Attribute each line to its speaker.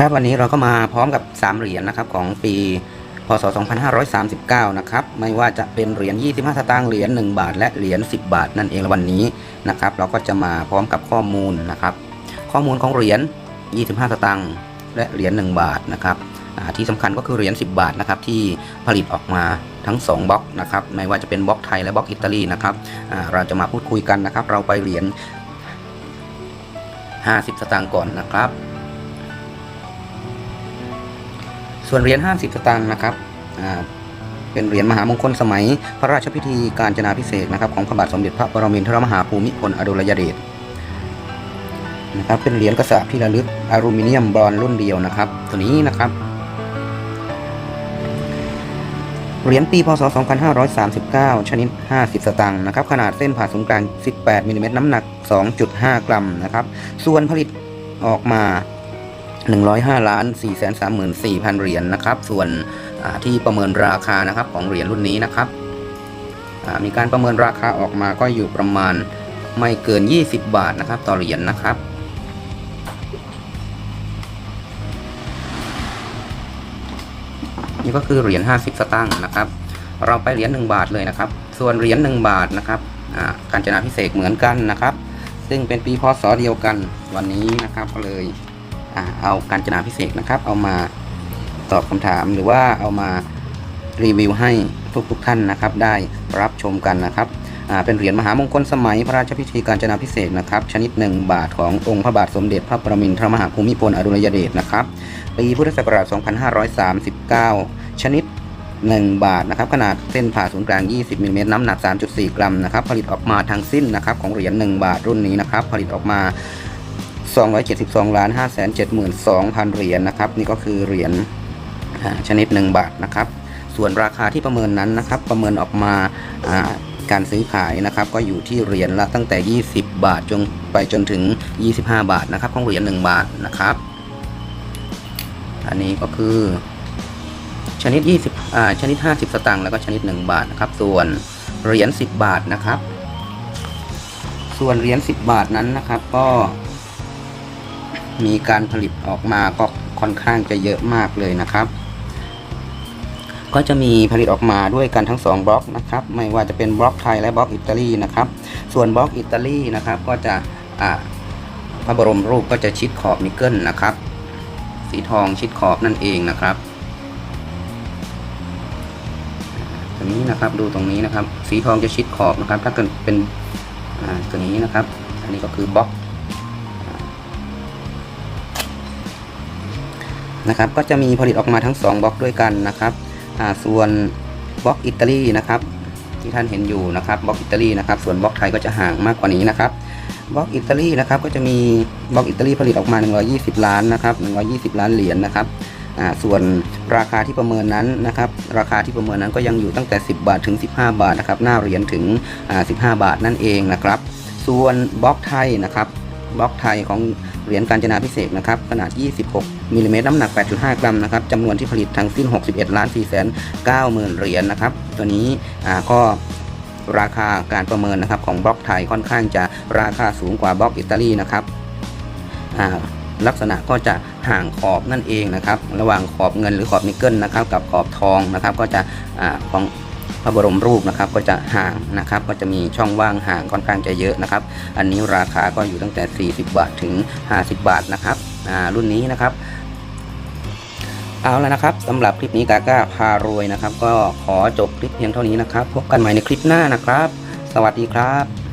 Speaker 1: ครับวันนี้เราก็มาพร้อมกับ 3 เหรียญนะครับของปีพศ 2539 นะครับไม่ว่าจะเป็นเหรียญ 25 สตางค์เหรียญ 1 บาท และเหรียญ 10 บาท นั่นเองวันนี้นะครับ เราก็จะมาพร้อมกับข้อมูลนะครับ ข้อมูลของเหรียญ 25 สตางค์และเหรียญ 1 บาทนะครับที่สำคัญก็คือเหรียญ 10 บาทนะครับที่ผลิตออกมาทั้ง 2บล็อกนะครับไม่ว่าจะเป็นบล็อกไทยและบล็อกอิตาลีนะครับเราจะมาพูดคุยกันนะครับ เราไปเหรียญ 50 สตางค์ก่อนนะครับ ส่วนเหรียญ50สตางค์นะครับเป็นเหรียญมหามงคลสมัย พระราชพิธีการจนาพิเศษนะครับของพระบาทสมเด็จพระปรมินทรมหาภูมิพลอดุลยเดชนะครับเป็นเหรียญกระสาพิระลึกอลูมิเนียมบรอนรุ่นเดียวนะครับ ตัวนี้นะครับเหรียญปีพศ 2539 ชนิด 50 สตางค์นะครับ ขนาดเส้นผ่าศูนย์กลาง 18มิลลิเมตรน้ำหนัก 2.5 กรัมนะครับ ส่วนผลิตออกมา 105ล้าน4 3 4 0 0 0 เหรียญนะครับ ส่วนที่ประเมินราคานะครับของเหรียญรุ่นนี้นะครับ มีการประเมินราคาออกมาก็อยู่ประมาณไม่เกิน 20 บาทนะครับ ต่อเหรียญนะครับนี่ก็คือเหรียญ50 สตางค์นะครับ เราไปเหรียญ1บาทเลยนะครับ ส่วนเหรียญ1บาทนะครับการจนาพิเศษเหมือนกันนะครับ ซึ่งเป็นปีพศเดียวกันวันนี้นะครับก็เลย เอาการจนาพิเศษนะครับ เอามาตอบคำถามหรือว่าเอามารีวิวให้ทุกๆทท่านนะครับ ได้รับชมกันนะครับเป็นเหรียญมหามงคลสมัยพระราชพิธีการจนาพิเศษนะครับ ชนิด 1 บาทขององค์พระบาทสมเด็จพระประมินทรมหาภูมิพลอดุลยเดชนะครับปีพุทธศักราช 2539 ชนิด 1 บาทนะครับขนาดเส้นผ่าศูนย์กลาง 20มิลลิเมตรน้ำหนัก 3.4 กรัมนะครับผลิตออกมาทั้งสิ้นนะครับของเหรียญ1บาทรุ่นนี้นะครับผลิตออกมา 272ล้าน5 7 2 0 0 เหรียญนะครับ นี่ก็คือเหรียญชนิด 1 บาทนะครับ ส่วนราคาที่ประเมินนั้นนะครับ ประเมินออกมาอ่าการซื้อขายนะครับก็อยู่ที่เหรียญละตั้งแต่ 20 บาทจนไปจนถึง 25 บาทนะครับ ของเหรียญ1บาทนะครับ อันนี้ก็คือชนิด 20อ่าชนิด 50 สตางค์แล้วก็ชนิด 1 บาทนะครับ ส่วนเหรียญ10 บาทนะครับ ส่วนเหรียญ10 บาทนั้นนะครับ ก็ มีการผลิตออกมาก็ค่อนข้างจะเยอะมากเลยนะครับ ก็จะมีผลิตออกมาด้วยกันทั้ง 2 บล็อกนะครับ ไม่ว่าจะเป็นบล็อกไทยและบล็อกอิตาลีนะครับ ส่วนบล็อกอิตาลีนะครับก็จะพระบรมรูปก็จะชิดขอบนิกเกิลนะครับ สีทองชิดขอบนั่นเองนะครับตรงนี้นะครับดูตรงนี้นะครับ สีทองจะชิดขอบนะครับ ถ้าเกิดเป็นตัวนี้นะครับ อันนี้ก็คือบล็อก นะครับ ก็จะมีผลิตออกมาทั้ง 2บล็อกด้วยกันนะครับอ่าส่วนบล็อกอิตาลีนะครับ ที่ท่านเห็นอยู่นะครับบล็อกอิตาลีนะครับ ส่วนบล็อกไทยก็จะห่างมากกว่านี้นะครับบล็อกอิตาลีนะครับก็จะมีบล็อกอิตาลีผลิตออกมา 120 ล้านนะครับ120 ล้านเหรียญนะครับอ่าส่วนราคาที่ประเมินนั้นนะครับ ราคาที่ประเมินนั้นก็ยังอยู่ตั้งแต่ 10 บาทถึง 15 บาทนะครับหน้าเหรียญถึงอ่า15 บาทนั่นเองนะครับ ส่วนบล็อกไทยนะครับ บล็อกไทยของเหรียญการจนาพิเศษนะครับขนาด 26มิลลิเมตรน้ำหนัก 8.5 กรัมนะครับจำนวนที่ผลิตทั้งสิ้น 61ล้าน4แสน9หมื่นเหรียญนะครับตัวนี้ก็ราคาการประเมินนะครับของบล็อกไทยค่อนข้างจะราคาสูงกว่าบล็อกอิตาลีนะครับลักษณะก็จะห่างขอบนั่นเองนะครับ ระหว่างขอบเงินหรือขอบนิกเกิลนะครับ กับขอบทองนะครับ ก็จะอของ พระบรมรูปนะครับก็จะห่างนะครับ ก็จะมีช่องว่างห่างค่อนข้างจะเยอะนะครับ อันนี้ราคาก็อยู่ตั้งแต่ 40 บาทถึง 50 บาทนะครับรุ่นนี้นะครับเอาแล้วนะครับสำหรับคลิปนี้กาก้าพารวยนะครับ ก็ขอจบคลิปเพียงเท่านี้นะครับ พบกันใหม่ในคลิปหน้านะครับ สวัสดีครับ